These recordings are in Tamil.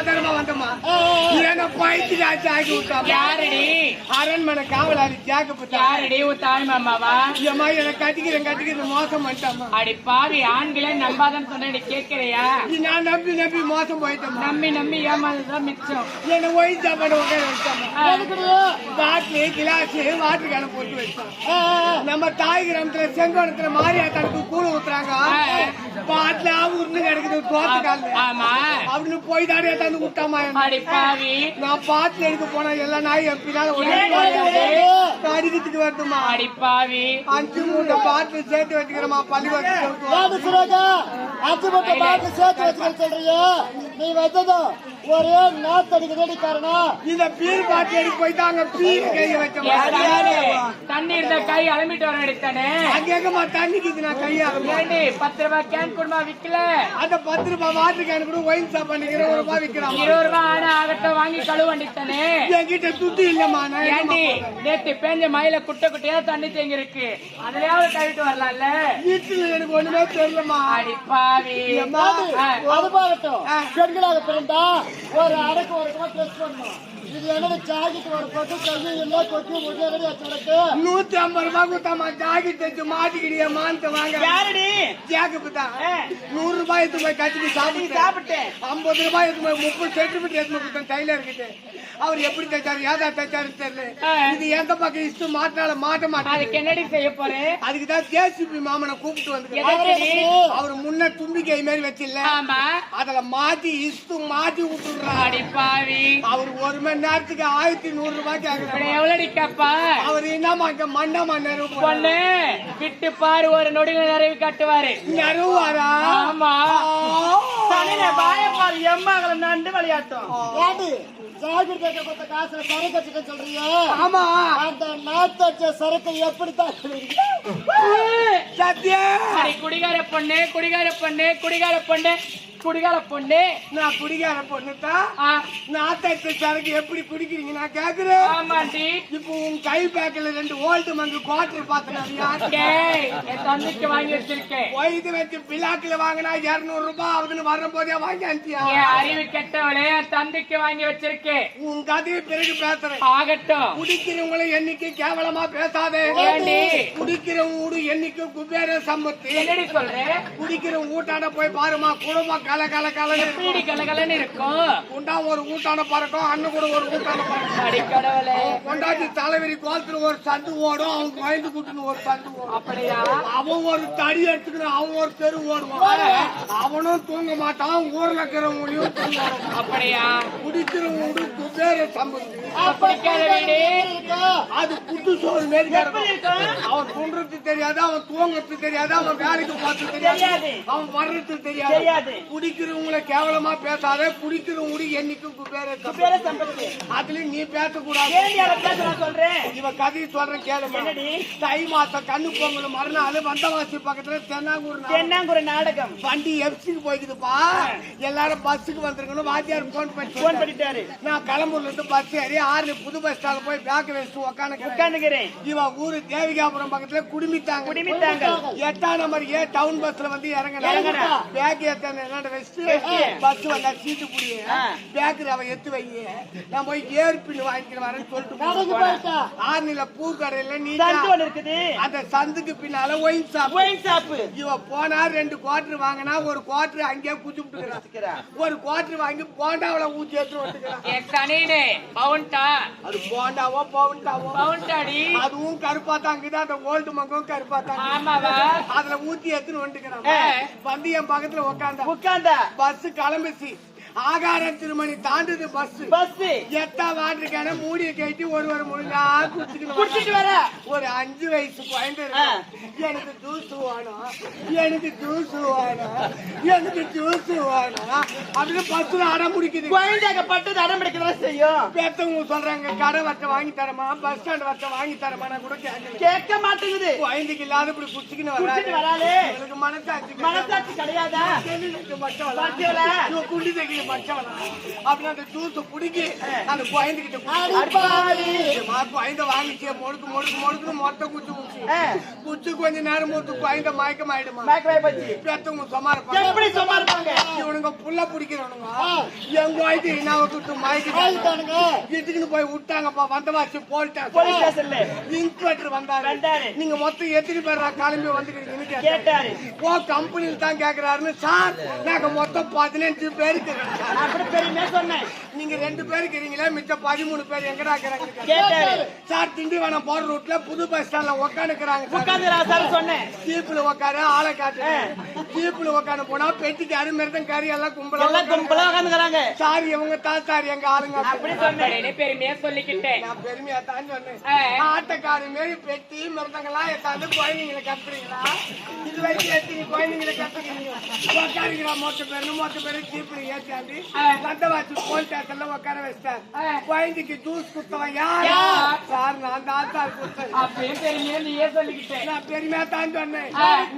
அவதாரமா வந்தம்மா. என்ன பைத்திய ஆச்சு ஆக்கி விட்டாமா யாரடி? அரண்மனை காவலாளி ஜாக்கப்பட்டா யாரடி உன் தாய் மாமாவா? ஏம்மா என்ன கட்டிக்கிறேன் கட்டிக்கிறேன் மோசம் பண்ணிட்டாமா அடி பாவி ஆண்களே நம்பாதன்னு சொன்ன கேட்கறியா? நான் நம்பி நம்பி மோசம் போயிட்டேம்மா. நம்பி நம்பி ஏமாந்ததுதான் மிச்சம். என்ன ஒயின் சாப்பாடு உட்கார வச்சாமா? பாட்டிலு கிளாஸ் வாட்டர் கேன போட்டு ஆ. நம்ம தாய் கிராமத்துல செங்கோணத்துல மாரியாத்தாளுக்கு கூழ ஊத்துறாங்க. பாட்டில உருண்டு கிடக்குது தோத்து கால அப்படின்னு போய் தாடியா விட்டாமா? நான் பாட்டில எடுக்க போனா எல்லா ஒரே வருது? அடிக்கிறதுக்கு வருதுமா அடி பாவி அஞ்சு மூட்டை சேர்த்து வச்சுக்கிறோமா ஏன் சுரேகா அஞ்சு மட்டை சேர்த்து சொல்றீங்க. நீ வந்ததும் ஒரே நாத்தடிக்கிறடி காரணம்? இந்த பீர் பாட்டி எடுக்க போய் தாங்க பீர் கைய வச்சோமா? தண்ணி இருந்த கை அலம்பிட்டு வர அடித்தானே அங்க எங்கம்மா தண்ணிக்கு நான் கையாளுமா ஏண்டி பத்து ரூபாய் கேன் குடுமா விக்கல? அந்த பத்து ரூபாய் வாட்டர் கேன் கூட ஒயின் ஷாப் பண்ணிக்கிற ஒரு ரூபாய் விக்கிறாமா இருபது ரூபாய் ஆனா ஆகட்டும் வாங்கி கழுவு அண்டித்தானே என்கிட்ட துட்டு இல்லம்மா நான் ஏண்டி நேத்து பேஞ்ச மயில குட்டை குட்டையா தண்ணி தேங்கி இருக்கு அதுலயாவது கழுவிட்டு வரலாம்ல? வீட்டுல எனக்கு ஒண்ணுமே தெரியலமா அடி பாவி. ஏம்மா? ஆ. அது பாகட்டும் ஆ. பெண்களாக பிறந்தா ஒரு அடக்கு ஒரு கிலோ ட்ரெஸ் பண்ணணும். இது என்னது ஜாக்கெட் ஒரு போட்டு கையை இல்லை கொட்டி முடியாது வச்சுருக்கு நூத்தி ஐம்பது ரூபாய் கொடுத்தாமா ஜாக்கெட் தைச்சு மாட்டிக்கிடிய மானத்தை வாங்க யாரடி? ஜாக்கெட் தான் நூறு ரூபாய் எடுத்து போய் கட்டிட்டு சாப்பிட்டு சாப்பிட்டேன். ஐம்பது ரூபாய் எடுத்து போய் முப்பது சென்டிமீட்டர் எடுத்து கொடுத்தேன் டைலர் கிட்ட அவர் எப்படி தைச்சாரு ஏதா தைச்சாரு தெரியல. இது எந்த பக்கம் இஷ்டு மாட்டினால மாட்ட மாட்டேன் அதுக்கு என்னடி செய்ய போறேன் அதுக்கு தான் ஜேசிபி மாமனை கூப்பிட்டு வந்து? அவர் முன்ன தும்பிக்கை மாதிரி வச்சில்ல. ஆமா. அதுல மாத்தி இஷ்டு மாத்தி பாவி. அவர் ஒரு மணி நேரத்துக்கு ஆயிரத்தி நூறு ரூபாய் இப்ப கேக்குறாரு எவ்வளவு கேப்பா அவர் என்னமா மண்டமா நெருவு பொண்ணு விட்டு பாரு ஒரு நொடியில நிறைவு காட்டுவாரு. நெருவாரா? ஆமா. பாயப்பாரு எம்மாங்களை நண்டு விளையாட்டும். ஜாக்கெட் தைக்க கொடுத்த காசுல சரக்கு வச்சுக்க சொல்றீங்க ஆமா. அந்த நாத்தடிச்ச சரக்கு எப்படி தான் குடிகார பொண்ணு குடிகார பொண்ணு குடிகார பொண்ணு. குடிகார பொண்ணு. நான் குடிக்கார பொண்ணுதான் ஆ, நான் தைச்ச சரக்கு எப்படி குடிக்கிறீங்க நான் கேக்குறேன். ஆமாண்டி. இப்போ உன் கை பேக்கில் ரெண்டு ஓல்ட் மங்கு குவார்டர் பார்த்தேன் தந்தைக்கு வாங்கி வச்சிருக்கேன். வயது வச்சு பிளாக்கில் வாங்கினா இருநூறு ரூபாய் ஆகுதுன்னு வரும்போதே வாங்கி அனுப்பியா? அறிவு கெட்டவளே தந்தைக்கு வாங்கி வச்சிருக்கேன். உன் கதையை பிறகு பேசுறேன். ஆகட்டும். குடிக்கிறவங்களை என்னைக்கு கேவலமா பேசாதே. குடிக்கிறவங்க என்னைக்கு குபேர சம்பத்து என்னடி சொல்றேன் குடிக்கிறவங்க ஊட்டாண்ட போய் பாருமா குடும்பம் கல கல கலன்னு இருக்கும். பீடி கலகலன்னு இருக்கும்? உண்டா ஒரு ஊட்டான பறக்கும் அண்ணன் கூட ஒரு ஊட்டான பறக்கும். கொண்டாட்டி தலைவரி கோலத்துல ஒரு சந்து ஓடும் அவன் பயந்து கூட்டுன்னு ஒரு சந்து ஓடும். அப்படியா? அவன் ஒரு தடி எடுத்துக்கணும் அவன் ஒரு தெரு ஓடுவான். அவனும் தூங்க மாட்டான் ஊர்ல இருக்கிறவங்களையும் தூங்குவான் அப்படியா? குடிக்கிறவங்க வீடு குபேர சம்பத்து பிடிக்காத வீடு அது புட்டு சோறு மாரி. அவன் தூண்டுறது தெரியாது அவன் தூங்குறது தெரியாது அவன் வேலைக்கு போறது தெரியாது. அவன் வர்றது தெரியாது. குடிக்கிறவங்களை கேவலமா பேசாத குடிக்கிறவங்க என்னைக்கும் குபேர சம்பத்து. அதுல நீ பேசக்கூடாது. இவ கதையை சொல்றேன் கேளுமா தை மாசம் கண்ணு பொங்கல் மறுநாள் வந்தவாசி பக்கத்துல தென்னாங்கூர் தென்னாங்குற நாடகம். வண்டி எஃப்சிக்கு போய்க்குதுப்பா. எல்லாரும் பஸ்ஸுக்கு வந்துருக்கணும். வாத்தியார் போன் பண்ணி போன் பண்ணிட்டாரு. நான் கிளம்பூர்ல இருந்து பஸ் ஏறி ஆறு புது பஸ் ஸ்டாண்ட் போய் பேக் வச்சுட்டு உக்காந்து உட்காந்துக்கிறேன் இவ ஊரு தேவிகாபுரம் பக்கத்துல குடுமித்தாங்க. குடிமித்தாங்க. எட்டாம் நம்பர் ஏ டவுன் பஸ்ல வந்து இறங்கினா. இறங்குனா. பேக் ஏத்தான. வச்சுட்டு வச்சு. பஸ் வந்தா சீட்டு புடிய ஆ. பேக் அவ எத்து வை நான் போய் ஏற்பின்னு வாங்கிட்டு வரேன்னு சொல்லிட்டு. ஆர்னில பூ கடையில நீ இருக்குது. அந்த சந்துக்கு பின்னால ஒயின் ஷாப் ஒயின் ஷாப்பு இவ போனா ரெண்டு குவார்டர் வாங்கினா ஒரு குவார்டர் அங்கேயே குச்சி விட்டுக்கிறான் ஒரு குவார்டர் வாங்கி போண்டாவில ஊத்தி எடுத்து வந்துக்கிறான். பவுன்டா அது போண்டாவோ பவுண்டாவோ? பவுன்டாடி அதுவும் கருப்பா தாங்குது அந்த ஓல்டு மங்கும் கருப்பா தாங்க ஆமாவா? அதுல ஊத்தி எடுத்துன்னு வந்துக்கிறான். வந்து என் பக்கத்துல உட்காந்தா உட்காந்தா பஸ் கிளம்பிச்சு. ஆகாரம் திருமணி தாண்டுது பஸ் பஸ் எட்டா வாட்டிருக்கான மூடிய கட்டி ஒரு ஒரு முழுங்கா குடிச்சிட்டு. வர. ஒரு அஞ்சு வயசு குழந்தை. எனக்கு ஜூஸ் வேணும். எனக்கு ஜூஸ் வேணும். எனக்கு ஜூஸ் வேணும். அப்படின்னு பஸ்ல அடம் முடிக்குது குழந்தைங்க பட்டது அடம் பிடிக்கதான் செய்யும்? பேத்தவங்க சொல்றாங்க கடை வச்ச வாங்கி தரமா பஸ் ஸ்டாண்ட் வச்ச வாங்கி தரமா நான் கூட கேட்க மாட்டேங்குது குழந்தைக்கு இல்லாத இப்படி குடிச்சுக்கின்னு வராது. வராளே எனக்கு மனசாட்சி கிடையாதா? குண்டி மச்சவனா அப்படின்னு அந்த ஜூஸ் குடிக்கி அந்த குழந்தைகிட்ட குழந்தை வாங்கிச்சே முடுக்கு முடுக்கு முடுக்கு மொத்த குச்சி குச்சி கொஞ்ச நேரம் போட்டு குழந்தை மயக்கம் ஆயிடுமா? மயக்கமாயி போச்சு. பெத்தவங்க சும்மா இருப்பாங்க எப்படி சும்மா இருப்பாங்க இவனுங்க புள்ள பிடிக்கிறவனுங்க. ஆயிட்டானுங்க. வீட்டுக்குன்னு போய் விட்டாங்கப்பா வந்தவாச்சு போயிட்டாங்க போலீஸ் ஸ்டேஷன்ல இன்ஸ்பெக்டர் வந்தாரு. நீங்க மொத்தம் எத்தனை பேர் கிளம்பி வந்துக்கிறீங்கன்னு கேட்டாரு? ஓ கம்பெனியில் தான் கேக்குறாருன்னு. சார் நாங்க மொத்தம் பதினஞ்சு பேர் இருக்கிறோம் சார். அப்படி பெருமையா சொன்னேன். நீங்க ரெண்டு பேர் இருக்கிறீங்களா மிச்சம் பதிமூணு பேர் எங்கடா இருக்கிறாங்க சார் திண்டிவனம் போற ரூட்ல புது பஸ் ஸ்டாண்ட்ல உட்காந்துக்கிறாங்க உட்காந்து சார். சொன்னேன். ஜீப்ல உட்காரு ஆளை காட்டு ஜீப்ல உட்காந்து போனா பெட்டிக்கு அருமிருந்தம் கறி எல்லாம் கும்பலா எல்லாம் கும்பலா உட்காந்துக்கிறாங்க சார் இவங்க தான் சார் எங்க ஆளுங்க அப்படி. சொன்னேன். பெருமையா சொல்லிக்கிட்டேன். நான் பெருமையா தான் சொன்னேன். ஆட்டக்காரி மாரி பெட்டி மிருந்தங்களாம் எத்தாந்து குழந்தைங்களை கத்துறீங்களா? இது வரைக்கும் எத்தனை குழந்தைங்களை கத்துக்கிறீங்க உட்காருங்களா மொத்த பேரு மொத்த பேரு ஜீப்ல ஏத்தாந்து சந்தவாச்சு போலீஸ் ஸ்டேஷன்ல உட்கார வச்சிட்டார் குழந்தைக்கு ஜூஸ் குத்தவன் யார்? யார்? சார் நான் தான் சார் குத்தேன் அப்படின்னு பெருமையா நீயே சொல்லிக்கிட்டேன். நான் பெருமையா தான் சொன்னேன்.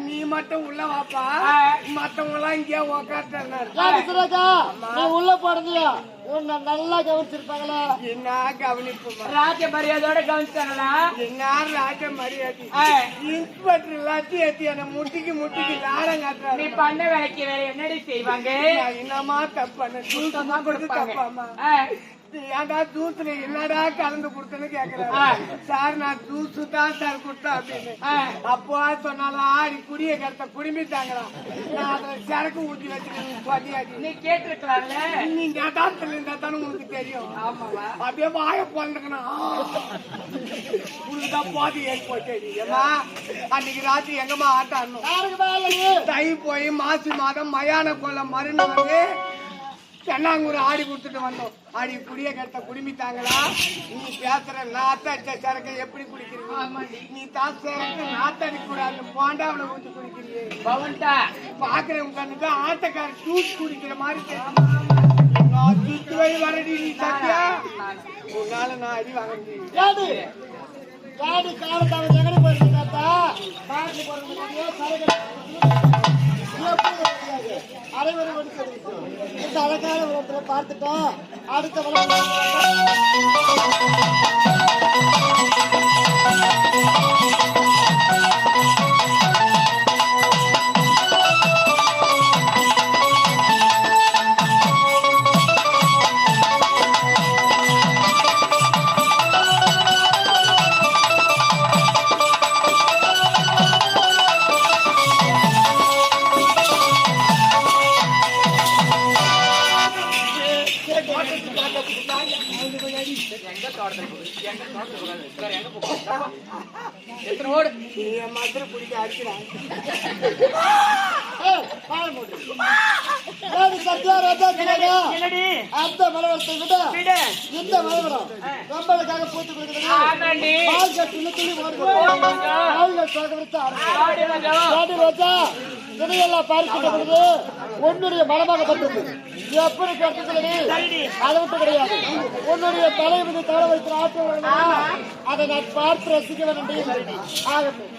நீ மட்டும் உள்ள வாப்பா. மத்தவங்க எல்லாம் இங்கே நீ உள்ள உன்னை நல்லா கவனிச்சிருப்பாங்களா. என்ன கவனிப்புமா? ராஜ மரியாதையோட கவனிச்சாங்களா? என்ன ராஜ மரியாதை. இன்ஸ்பெக்டர் எல்லாத்தையும் ஏத்தி என்ன முட்டிக்கு முட்டிக்கு லாடம் நீ பண்ண வேலைக்கு வேற என்னடி செய்வாங்க? என்னமா தப்பான தான் கொடுத்து தப்பாமா ஏன்டா ஜூஸ்ல என்னடா கலந்து கொடுத்தேன்னு. கேக்குறாரு. சார் நான் ஜூஸ் தான் சார் கொடுத்தேன் அப்படின்னு. அப்போ சொன்னாலும் ஆடி குடிய கருத்த குடிமிட்டாங்களா நான் அதுல சரக்கு ஊத்தி வச்சுக்கிறேன் நீ கேட்டிருக்கலாம்ல. நீ ஞாபகத்துல இருந்தா தானே உனக்கு தெரியும். ஆமாவா? அப்படியே வாய போட்டுக்கணும் உனக்குதான் போதை ஏற்பட்டு அன்னைக்கு ராத்திரி எங்கம்மா ஆட்டம்? தை போய் மாசி மாதம் மயான கொள்ள மருந்து வந்து தென்னாங்கூர் ஆடி கொடுத்துட்டு வந்தோம். ஆடி குடிய கட்ட குடிமிட்டாங்களா? நீ பேசுற நாத்த சரக்கை எப்படி குடிக்கிறீங்க? நீ தான் சரக்கு நாத்த கூடாது போண்டாவில ஊத்தி குடிக்கிறீங்க. பவுன்டா பாக்குறவங்க கண்ணுக்கு ஆட்டக்கார ஜூஸ் குடிக்கிற மாதிரி நான் சுத்து வழி வரடி நீ சத்தியா உன்னால நான் அடி வாங்க முடியும் ஏடி? ஏடி காலத்தாவ எங்கடி போயிருக்க தாத்தா? பாட்டில் போறது? சரக்கு எப்படி அரைவரை இந்த அழகான விளம்பரம் பார்த்துட்டோம். அடுத்த விளம்பரம் எத்தனை ஓடு என் மாதிரி குடிக்க அடிக்கிறான் அந்த மலவரத்தை விட இந்த மலவரம் நம்மளுக்காக பூத்து கொடுக்குறது ஏடி ரோஜா இதையெல்லாம் பார்க்கப்படுகிறது உன்னுடைய மனமாகப்பட்டது எப்படி கருத்துக்களடி அதை விட்டு கிடையாது. உன்னுடைய தலைவிதி தலை வைக்கிற ஆற்றல் அதை நான் பார்த்து ரசிக்க வேண்டும். ஆகட்டும்.